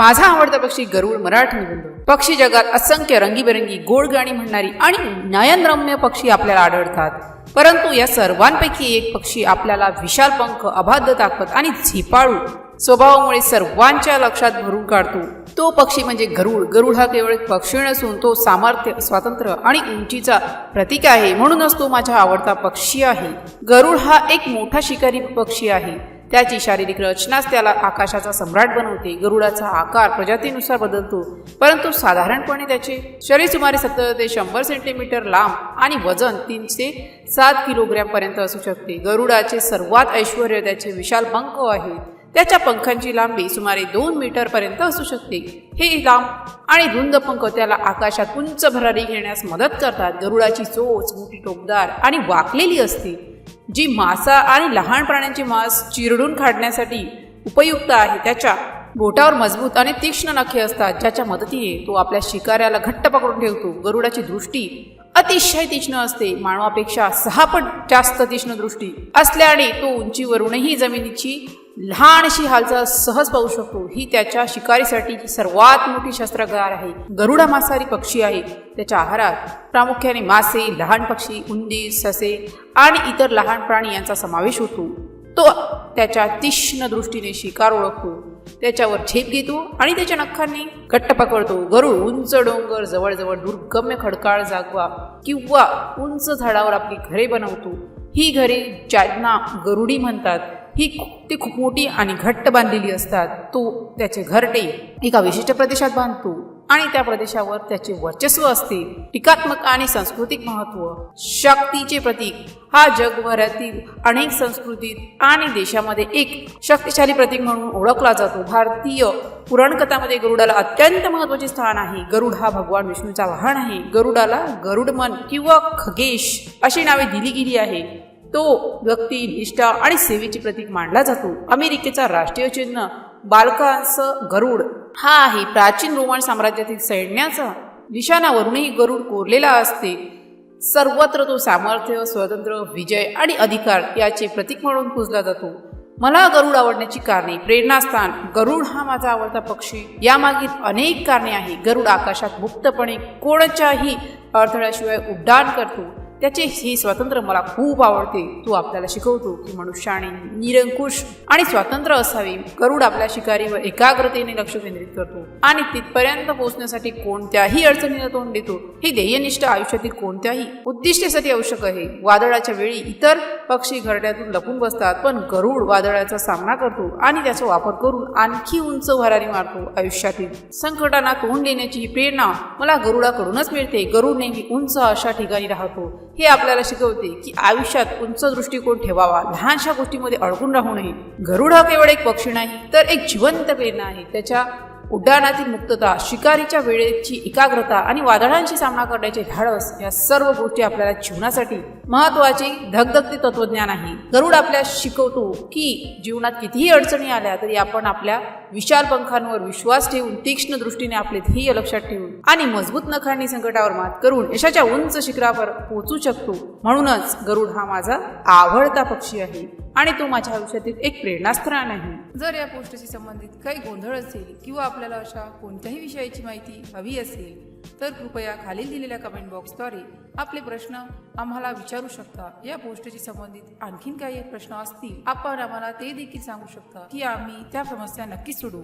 माझा आवडता पक्षी गरुड मराठी निबंध. पक्षी जगात असंख्य रंगीबेरंगी गोड गाणी म्हणणारी आणि नयनरम्य पक्षी आपल्याला आढळतात. परंतु या सर्वांपैकी एक पक्षी आपल्याला विशाल पंख अबाध्य ताकद आणि झिपाळू स्वभावामुळे सर्वांच्या लक्षात भरून काढतो. तो पक्षी म्हणजे गरुड. गरुड हा केवळ एक पक्षी नसून तो सामर्थ्य स्वातंत्र्य आणि उंचीचा प्रतीक आहे. म्हणूनच तो माझा आवडता पक्षी आहे. गरुड हा एक मोठा शिकारी पक्षी आहे. त्याची शारीरिक रचनाच त्याला आकाशाचा सम्राट बनवते. गरुडाचा आकार प्रजातीनुसार बदलतो. परंतु साधारणपणे त्याचे शरीर सुमारे सत्तर ते शंभर सेंटीमीटर लांब आणि वजन तीन ते सात किलोग्रॅमपर्यंत असू शकते. गरुडाचे सर्वात ऐश्वर त्याचे विशाल पंख आहेत त्याच्या पंखांची लांबी सुमारे दोन मीटरपर्यंत असू शकते. हे लांब आणि धुंद पंख त्याला आकाशात उंच भरारी घेण्यास मदत करतात. गरुडाची चोच मोठी टोकदार आणि वाकलेली असते. जी मासा आणि लहान प्राण्यांचे मांस चिरडून काढण्यासाठी उपयुक्त आहे त्याच्या बोटावर मजबूत आणि तीक्ष्ण नखे असतात ज्याच्या मदतीने तो आपल्या शिकाऱ्याला घट्ट पकडून ठेवतो. गरुडाची दृष्टी अतिशय तीक्ष्ण असते. मानवापेक्षा सहा पट जास्त तीक्ष्ण दृष्टी असल्याने तो उंचीवरूनही जमिनीची लहानशी हालचाल सहज पाहू शकतो. ही त्याच्या शिकारीसाठी सर्वात मोठी शस्त्रागार आहे. गरुडा मांसाहारी पक्षी आहे त्याच्या आहारात प्रामुख्याने मासे लहान पक्षी उंदीर ससे आणि इतर लहान प्राणी यांचा समावेश होतो. तो त्याच्या तीक्ष्ण दृष्टीने शिकार ओळखतो. त्याच्यावर झेप घेतो आणि त्याच्या नखांनी घट्ट पकडतो. गरुड उंच डोंगर जवळजवळ दुर्गम्य खडकाळ जागवा किंवा उंच झाडावर आपली घरे बनवतो. ही घरे ज्यांना गरुडी म्हणतात. ही ती खूप मोठी आणि घट्ट बांधलेली असतात. तो त्याचे घरटे एका विशिष्ट प्रदेशात बांधतो. आणि त्या प्रदेशावर त्याचे वर्चस्व असते. टीकात्मक आणि सांस्कृतिक महत्त्व शक्तीचे प्रतीक. हा जगभरातील अनेक संस्कृतीत आणि देशामध्ये एक शक्तिशाली प्रतीक म्हणून ओळखला जातो. भारतीय पुराणकथामध्ये गरुडाला अत्यंत महत्त्वाचे स्थान आहे. गरुड हा भगवान विष्णूचा वाहन आहे. गरुडाला गरुडमन किंवा खगेश अशी नावे दिली गेली आहे. तो व्यक्ती निष्ठा आणि सेवेचे प्रतीक मानला जातो. अमेरिकेचा राष्ट्रीय चिन्ह बालकांस गरुड हा आहे. प्राचीन रोमन साम्राज्यातील सैन्याचा निशाणावरूनही गरुड कोरलेला असते. सर्वत्र तो सामर्थ्य स्वातंत्र्य विजय आणि अधिकार याचे प्रतीक म्हणून पूजला जातो. मला गरुड आवडण्याची कारणे प्रेरणास्थान. गरुड हा माझा आवडता पक्षी. यामागील अनेक कारणे आहे. गरुड आकाशात मुक्तपणे कोणत्याही अडथळ्याशिवाय उड्डाण करतो. त्याचे हे स्वातंत्र्य मला खूप आवडते. तो आपल्याला शिकवतो की मनुष्याने निरंकुश आणि स्वातंत्र्य असावे. गरुड आपल्या शिकारीवर एकाग्रतेने लक्ष केंद्रित करतो आणि तिथपर्यंत पोहोचण्यासाठी कोणत्याही अडचणीला तोंड देतो. हे ध्येयनिष्ठ आयुष्यातील कोणत्याही उद्दिष्टेसाठी आवश्यक आहे. वादळाच्या वेळी इतर पक्षी घरड्यातून लपून बसतात पण गरुड वादळाचा सामना करतो आणि त्याचा वापर करून आणखी उंच भरारी मारतो आयुष्यातील. संकटांना तोंड देण्याची प्रेरणा मला गरुडाकडूनच मिळते. गरुड नेहमी उंच अशा ठिकाणी राहतो. हे आपल्याला शिकवते की आयुष्यात उंच दृष्टिकोन ठेवावा. लहानशा गोष्टीमध्ये अडकून राहू नये. गरुड हा केवळ एक पक्षी नाही तर एक जिवंत प्रेरणा आहे. त्याच्या उड्डाणातील मुक्तता शिकारीच्या वेळेची एकाग्रता आणि वादळांशी सामना करण्याचे धाडस या सर्व गोष्टी आपल्याला जीवनासाठी महत्त्वाचे धगधगते तत्वज्ञान आहे. गरुड आपल्या शिकवतो की जीवनात कितीही अडचणी आल्या तरी आपण आपल्या विशाल पंखांवर विश्वास ठेवून तीक्ष्ण दृष्टीने आपले ध्येय लक्षात ठेवून आणि मजबूत नखांनी संकटावर मात करून यशाच्या उंच शिखरावर पोहोचू शकतो. म्हणूनच गरुड हा माझा आवडता पक्षी आहे आणि तो माझ्या आयुष्यातील एक प्रेरणास्थान आहे. जर या पोस्टशी संबंधित काही गोंधळ असेल किंवा आपल्याला अशा कोणत्याही विषयाची माहिती हवी असेल तर कृपया खालील दिलेल्या कमेंट बॉक्सद्वारे आपले प्रश्न आम्हाला विचारू शकता. या पोस्टशी संबंधित आणखीन काही प्रश्न असतील आपण आम्हाला ते देखील सांगू शकता की आम्ही त्या समस्या नक्कीच सोडवू.